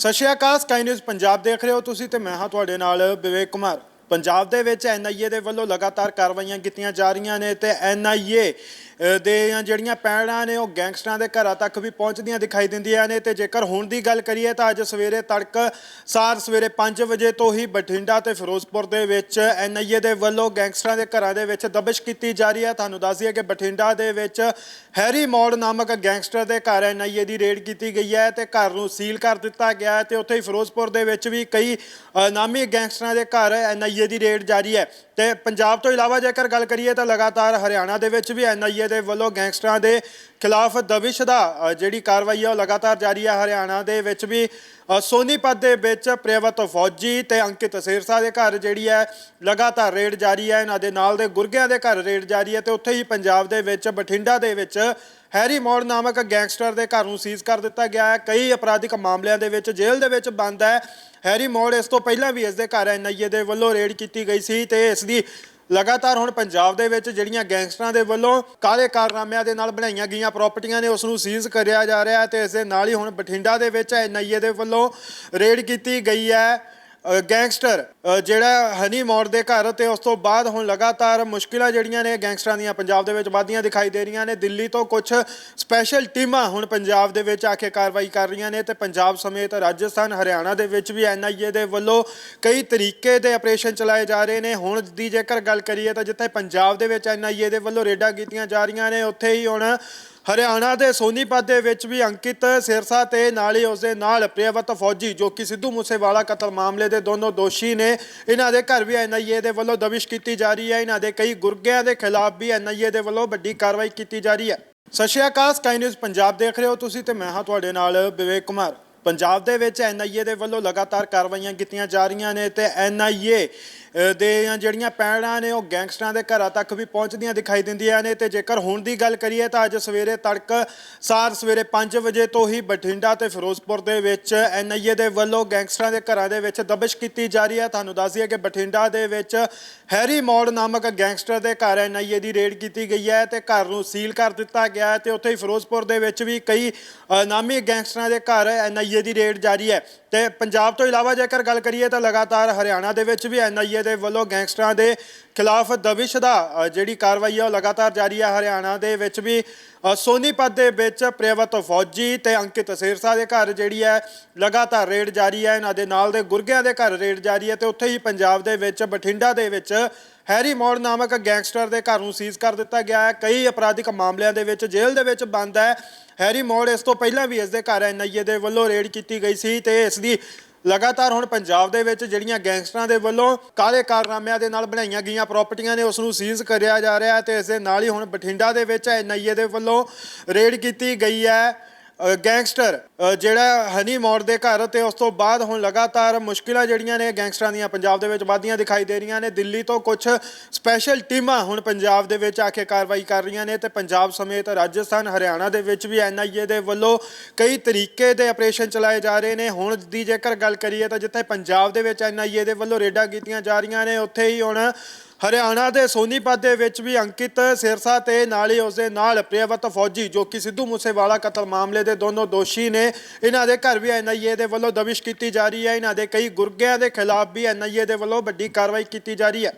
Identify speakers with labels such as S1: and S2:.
S1: ਸਤਿ ਸ਼੍ਰੀ ਅਕਾਲ, Sky News Punjab ਦੇਖ ਰਹੇ ਹੋ ਤੁਸੀਂ ਤੇ ਮੈਂ ਹਾਂ ਤੁਹਾਡੇ ਨਾਲ ਵਿਵੇਕ ਕੁਮਾਰ। ਪੰਜਾਬ ਦੇ ਵਿੱਚ ਐਨਆਈਏ ਦੇ ਵੱਲੋਂ ਲਗਾਤਾਰ ਕਾਰਵਾਈਆਂ ਕੀਤੀਆਂ ਜਾ ਰਹੀਆਂ ਨੇ ਤੇ ਐਨਆਈਏ ਦੇ ਜਿਹੜੀਆਂ ਪੈੜਾਂ ਨੇ ਉਹ ਗੈਂਗਸਟਰਾਂ ਦੇ ਘਰਾਂ ਤੱਕ ਵੀ ਪਹੁੰਚਦੀਆਂ ਦਿਖਾਈ ਦਿੰਦੀਆਂ ਨੇ ਤੇ ਜੇਕਰ ਹੁਣ ਦੀ ਗੱਲ ਕਰੀਏ ਤਾਂ ਅੱਜ ਸਵੇਰੇ ਤੜਕ ਸਾਰ ਸਵੇਰੇ 5 ਵਜੇ ਤੋਂ ਹੀ ਬਠਿੰਡਾ ਤੇ ਫਿਰੋਜ਼ਪੁਰ ਦੇ ਵਿੱਚ ਐਨਆਈਏ ਦੇ ਵੱਲੋਂ ਗੈਂਗਸਟਰਾਂ ਦੇ ਘਰਾਂ ਦੇ ਵਿੱਚ ਦਬਸ਼ ਕੀਤੀ ਜਾ ਰਹੀ ਹੈ। ਤੁਹਾਨੂੰ ਦੱਸ ਦਈਏ ਕਿ ਬਠਿੰਡਾ ਦੇ ਵਿੱਚ ਹੈਰੀ ਮੋੜ ਨਾਮਕ ਗੈਂਗਸਟਰ ਦੇ ਘਰ ਐਨਆਈਏ ਦੀ ਰੇਡ ਕੀਤੀ ਗਈ ਹੈ ਤੇ ਘਰ ਨੂੰ ਸੀਲ ਕਰ ਦਿੱਤਾ ਗਿਆ ਹੈ ਤੇ ਉੱਥੇ ਹੀ ਫਿਰੋਜ਼ਪੁਰ ਦੇ ਵਿੱਚ ਵੀ ਕਈ ਨਾਮੀ ਗੈਂਗਸਟਰਾਂ ਦੇ ਘਰ ਐਨਆਈਏ ਦੀ ਰੇਟ ਜਾਰੀ ਹੈ। ਤੇ ਪੰਜਾਬ ਤੋਂ ਇਲਾਵਾ ਜੇਕਰ ਗੱਲ ਕਰੀਏ ਤਾਂ ਲਗਾਤਾਰ ਹਰਿਆਣਾ ਦੇ ਵਿੱਚ ਵੀ ਐਨਆਈਏ ਦੇ ਵੱਲੋਂ ਗੈਂਗਸਟਰਾਂ ਦੇ ਖਿਲਾਫ ਦਵਿਸ਼ ਦਾ ਜਿਹੜੀ ਕਾਰਵਾਈ ਹੈ ਉਹ ਲਗਾਤਾਰ ਜਾਰੀ ਹੈ ਹਰਿਆਣਾ ਦੇ ਵਿੱਚ ਵੀ ਸੋਨੀਪਤ ਦੇ ਵਿੱਚ ਪ੍ਰੇਵਤ ਫੌਜੀ ਤੇ ਅੰਕਿਤ ਸਿਰਸਾ ਦੇ ਘਰ ਜਿਹੜੀ ਹੈ, ਲਗਾਤਾਰ ਰੇਡ ਜਾਰੀ ਹੈ। ਇਹਨਾਂ ਦੇ ਨਾਲ ਦੇ ਗੁਰਗਿਆਂ ਦੇ ਘਰ ਰੇਡ ਜਾਰੀ ਹੈ ਤੇ ਉੱਥੇ ਹੀ ਪੰਜਾਬ ਦੇ ਵਿੱਚ, ਬਠਿੰਡਾ ਦੇ ਵਿੱਚ ਹੈਰੀ ਮੋੜ ਨਾਮਕ ਗੈਂਗਸਟਰ ਦੇ ਘਰ ਨੂੰ ਸੀਜ਼ ਕਰ ਦਿੱਤਾ ਗਿਆ ਹੈ। ਕਈ ਅਪਰਾਧਿਕ ਮਾਮਲਿਆਂ ਦੇ ਵਿੱਚ ਜੇਲ੍ਹ ਦੇ ਵਿੱਚ ਬੰਦ ਹੈ। ਹੈਰੀ ਮੋੜ ਇਸ ਤੋਂ ਪਹਿਲਾਂ ਵੀ ਇਸ ਦੇ ਘਰ ਐਨਆਈਏ ਦੇ ਵੱਲੋਂ ਰੇਡ ਕੀਤੀ ਗਈ ਸੀ ਤੇ ਇਸ ਦੀ ਲਗਾਤਾਰ ਹੁਣ ਪੰਜਾਬ ਦੇ ਵਿੱਚ ਜਿਹੜੀਆਂ ਗੈਂਗਸਟਰਾਂ ਦੇ ਵੱਲੋਂ ਕਾਲੇ ਕਾਰਨਾਮਿਆਂ ਦੇ ਨਾਲ ਬਣਾਈਆਂ ਗਈਆਂ ਪ੍ਰਾਪਰਟੀਆਂ ਨੇ ਉਸ ਨੂੰ ਸੀਜ਼ ਕਰਿਆ ਜਾ ਰਿਹਾ ਹੈ ਤੇ ਇਸ ਦੇ ਨਾਲ ਹੀ ਹੁਣ ਬਠਿੰਡਾ ਦੇ ਵਿੱਚ ਐਨਆਈਏ ਦੇ ਵੱਲੋਂ ਰੇਡ ਕੀਤੀ ਗਈ ਹੈ। ਗੈਂਗਸਟਰ ਜਿਹੜਾ ਹਨੀ ਮੋੜ ਦੇ ਘਰ ਤੇ ਉਸ ਤੋਂ ਬਾਅਦ ਹੁਣ ਲਗਾਤਾਰ ਮੁਸ਼ਕਿਲਾਂ ਜਿਹੜੀਆਂ ਨੇ ਗੈਂਗਸਟਰਾਂ ਦੀਆਂ ਪੰਜਾਬ ਦੇ ਵਿੱਚ ਵਧਦੀਆਂ ਦਿਖਾਈ ਦੇ ਰਹੀਆਂ ਨੇ। ਦਿੱਲੀ ਤੋਂ ਕੁਝ ਸਪੈਸ਼ਲ ਟੀਮਾਂ ਹੁਣ ਪੰਜਾਬ ਦੇ ਵਿੱਚ ਆ ਕੇ ਕਾਰਵਾਈ ਕਰ ਰਹੀਆਂ ਨੇ ਤੇ ਪੰਜਾਬ ਸਮੇਤ ਰਾਜਸਥਾਨ, ਹਰਿਆਣਾ ਦੇ ਵਿੱਚ ਵੀ ਐਨਆਈਏ ਦੇ ਵੱਲੋਂ ਕਈ ਤਰੀਕੇ ਦੇ ਆਪਰੇਸ਼ਨ ਚਲਾਏ ਜਾ ਰਹੇ ਨੇ। ਹੁਣ ਦੀ ਜੇਕਰ ਗੱਲ ਕਰੀਏ ਤਾਂ ਜਿੱਥੇ ਪੰਜਾਬ ਦੇ ਵਿੱਚ ਐਨਆਈਏ ਦੇ ਵੱਲੋਂ ਰੇਡਾਂ ਕੀਤੀਆਂ ਜਾ ਰਹੀਆਂ ਨੇ, ਉੱਥੇ ਹੀ ਹੁਣ ਹਰਿਆਣਾ ਦੇ ਸੋਨੀਪਤ ਦੇ ਵਿੱਚ ਵੀ ਅੰਕਿਤ ਸਿਰਸਾ ਤੇ ਨਾਲ ਹੀ ਉਸਦੇ ਨਾਲ ਪ੍ਰਿਯਵਤ ਫੌਜੀ, ਜੋ ਕਿ ਸਿੱਧੂ ਮੂਸੇਵਾਲਾ ਕਤਲ ਮਾਮਲੇ ਦੇ ਦੋਨੋਂ ਦੋਸ਼ੀ ਨੇ। ਇਹਨਾਂ ਦੇ ਘਰ ਵੀ ਐਨਆਈਏ ਦੇ ਵੱਲੋਂ ਦਬਿਸ਼ ਕੀਤੀ ਜਾ ਰਹੀ ਹੈ। ਇਹਨਾਂ ਦੇ ਕਈ ਗੁਰਗਿਆਂ ਦੇ ਖਿਲਾਫ ਵੀ ਐਨਆਈਏ ਦੇ ਵੱਲੋਂ ਵੱਡੀ ਕਾਰਵਾਈ ਕੀਤੀ ਜਾ ਰਹੀ ਹੈ। ਸਤਿ ਸ਼੍ਰੀ ਅਕਾਲ ਸਕਾਈ ਨਿਊਜ਼ ਪੰਜਾਬ ਦੇਖ ਰਹੇ ਹੋ ਤੁਸੀਂ ਤੇ ਮੈਂ ਹਾਂ ਤੁਹਾਡੇ ਨਾਲ ਵਿਵੇਕ ਕੁਮਾਰ। ਪੰਜਾਬ ਦੇ ਵਿੱਚ ਐਨਆਈਏ ਦੇ ਵੱਲੋਂ ਲਗਾਤਾਰ ਕਾਰਵਾਈਆਂ ਕੀਤੀਆਂ ਜਾ ਰਹੀਆਂ ਨੇ ਤੇ ਐਨਆਈਏ ਦੇ ਜਿਹੜੀਆਂ ਪੈੜਾਂ ਨੇ ਉਹ ਗੈਂਗਸਟਰਾਂ ਦੇ ਘਰਾਂ ਤੱਕ ਵੀ ਪਹੁੰਚਦੀਆਂ ਦਿਖਾਈ ਦਿੰਦੀਆਂ ਨੇ ਤੇ ਜੇਕਰ ਹੁਣ ਦੀ ਗੱਲ ਕਰੀਏ ਤਾਂ ਅੱਜ ਸਵੇਰੇ ਤੜਕ ਸਾਰ ਸਵੇਰੇ 5 ਵਜੇ ਤੋਂ ਹੀ ਬਠਿੰਡਾ ਤੇ ਫਿਰੋਜ਼ਪੁਰ ਦੇ ਵਿੱਚ ਐਨਆਈਏ ਦੇ ਵੱਲੋਂ ਗੈਂਗਸਟਰਾਂ ਦੇ ਘਰਾਂ ਦੇ ਵਿੱਚ ਦਬਿਸ਼ ਕੀਤੀ ਜਾ ਰਹੀ ਹੈ। ਤੁਹਾਨੂੰ ਦੱਸ ਦਈਏ ਕਿ ਬਠਿੰਡਾ ਦੇ ਵਿੱਚ ਹੈਰੀ ਮੋੜ ਨਾਮਕ ਗੈਂਗਸਟਰ ਦੇ ਘਰ ਐਨਆਈਏ ਦੀ ਰੇਡ ਕੀਤੀ ਗਈ ਹੈ ਤੇ ਘਰ ਨੂੰ ਸੀਲ ਕਰ ਦਿੱਤਾ ਗਿਆ ਹੈ ਤੇ ਉੱਥੇ ਹੀ ਫਿਰੋਜ਼ਪੁਰ ਦੇ ਵਿੱਚ ਵੀ ਕਈ ਨਾਮੀ ਗੈਂਗਸਟਰਾਂ ਦੇ ਘਰ ਐਨਆਈਏ ਦੀ ਰੇਡ ਜਾਰੀ ਹੈ। ਤੇ ਪੰਜਾਬ ਤੋਂ ਇਲਾਵਾ ਜੇਕਰ ਗੱਲ ਕਰੀਏ ਤਾਂ ਲਗਾਤਾਰ ਹਰਿਆਣਾ ਦੇ ਵਿੱਚ ਵੀ ਐਨਆਈਏ ਦੇ ਵੱਲੋਂ ਗੈਂਗਸਟਰਾਂ ਦੇ ਖਿਲਾਫ ਦਵਿਸ਼ ਦਾ ਜਿਹੜੀ ਕਾਰਵਾਈ ਹੈ ਉਹ ਲਗਾਤਾਰ ਜਾਰੀ ਹੈ ਹਰਿਆਣਾ ਦੇ ਵਿੱਚ ਵੀ ਸੋਨੀਪਤ ਦੇ ਵਿੱਚ ਪ੍ਰੇਵਤ ਫੌਜੀ ਤੇ ਅੰਕਿਤ ਸਿਰਸਾ ਦੇ ਘਰ ਜਿਹੜੀ ਹੈ, ਲਗਾਤਾਰ ਰੇਡ ਜਾਰੀ ਹੈ। ਇਹਨਾਂ ਦੇ ਨਾਲ ਦੇ ਗੁਰਗਿਆਂ ਦੇ ਘਰ ਰੇਡ ਜਾਰੀ ਹੈ ਤੇ ਉੱਥੇ ਹੀ ਪੰਜਾਬ ਦੇ ਵਿੱਚ ਬਠਿੰਡਾ ਦੇ ਵਿੱਚ ਹੈਰੀ ਮੋੜ ਨਾਮਕ ਗੈਂਗਸਟਰ ਦੇ ਘਰ ਨੂੰ ਸੀਜ਼ ਕਰ ਦਿੱਤਾ ਗਿਆ ਹੈ। ਕਈ ਅਪਰਾਧਿਕ ਮਾਮਲਿਆਂ ਦੇ ਵਿੱਚ ਜੇਲ੍ਹ ਦੇ ਵਿੱਚ ਬੰਦ ਹੈ। ਹੈਰੀ ਮੋੜ ਇਸ ਤੋਂ ਪਹਿਲਾਂ ਵੀ ਇਸ ਦੇ ਘਰ ਐਨਆਈਏ ਦੇ ਵੱਲੋਂ ਰੇਡ ਕੀਤੀ ਗਈ ਸੀ ਤੇ ਇਸ ਦੀ ਲਗਾਤਾਰ ਹੁਣ ਪੰਜਾਬ ਦੇ ਵਿੱਚ ਜਿਹੜੀਆਂ ਗੈਂਗਸਟਰਾਂ ਦੇ ਵੱਲੋਂ ਕਾਲੇ ਕਾਰਨਾਮਿਆਂ ਦੇ ਨਾਲ ਬਣਾਈਆਂ ਗਈਆਂ ਪ੍ਰਾਪਰਟੀਆਂ ਨੇ ਉਸ ਨੂੰ ਸੀਜ਼ ਕਰਿਆ ਜਾ ਰਿਹਾ ਹੈ ਤੇ ਇਸ ਦੇ ਨਾਲ ਹੀ ਹੁਣ ਬਠਿੰਡਾ ਦੇ ਵਿੱਚ ਐਨਆਈਏ ਦੇ ਵੱਲੋਂ ਰੇਡ ਕੀਤੀ ਗਈ ਹੈ। ਗੈਂਗਸਟਰ ਜਿਹੜਾ ਹਨੀ ਮੋੜ ਦੇ ਘਰ ਤੇ ਉਸ ਤੋਂ ਬਾਅਦ ਹੁਣ ਲਗਾਤਾਰ ਮੁਸ਼ਕਿਲਾਂ ਜਿਹੜੀਆਂ ਨੇ ਗੈਂਗਸਟਰਾਂ ਦੀਆਂ ਪੰਜਾਬ ਦੇ ਵਿੱਚ ਵਧਦੀਆਂ ਦਿਖਾਈ ਦੇ ਰਹੀਆਂ ਨੇ। ਦਿੱਲੀ ਤੋਂ ਕੁਝ ਸਪੈਸ਼ਲ ਟੀਮਾਂ ਹੁਣ ਪੰਜਾਬ ਦੇ ਵਿੱਚ ਆ ਕੇ ਕਾਰਵਾਈ ਕਰ ਰਹੀਆਂ ਨੇ ਤੇ ਪੰਜਾਬ ਸਮੇਤ ਰਾਜਸਥਾਨ, ਹਰਿਆਣਾ ਦੇ ਵਿੱਚ ਵੀ ਐਨਆਈਏ ਦੇ ਵੱਲੋਂ ਕਈ ਤਰੀਕੇ ਦੇ ਆਪਰੇਸ਼ਨ ਚਲਾਏ ਜਾ ਰਹੇ ਨੇ। ਹੁਣ ਦੀ ਜੇਕਰ ਗੱਲ ਕਰੀਏ ਤਾਂ ਜਿੱਥੇ ਪੰਜਾਬ ਦੇ ਵਿੱਚ ਐਨਆਈਏ ਦੇ ਵੱਲੋਂ ਰੇਡਾਂ ਕੀਤੀਆਂ ਜਾ ਰਹੀਆਂ ਨੇ, ਉੱਥੇ ਹੀ ਹੁਣ ਹਰਿਆਣਾ ਦੇ ਸੋਨੀਪਤ ਦੇ ਵਿੱਚ ਵੀ ਅੰਕਿਤ ਸਿਰਸਾ ਤੇ ਨਾਲ ਹੀ ਉਸਦੇ ਨਾਲ ਪ੍ਰਿਯਵਤ ਫੌਜੀ ਜੋ ਕਿ ਸਿੱਧੂ ਮੂਸੇਵਾਲਾ ਕਤਲ ਮਾਮਲੇ ਦੇ ਦੋਨੋਂ ਦੋਸ਼ੀ ਨੇ, ਇਹਨਾਂ ਦੇ ਘਰ ਵੀ ਐਨਆਈਏ ਦੇ ਵੱਲੋਂ ਦਬਿਸ਼ ਕੀਤੀ ਜਾ ਰਹੀ ਹੈ। ਇਹਨਾਂ ਦੇ ਕਈ ਗੁਰਗਿਆਂ ਦੇ ਖਿਲਾਫ ਵੀ ਐਨਆਈਏ ਦੇ ਵੱਲੋਂ ਵੱਡੀ ਕਾਰਵਾਈ ਕੀਤੀ ਜਾ ਰਹੀ ਹੈ।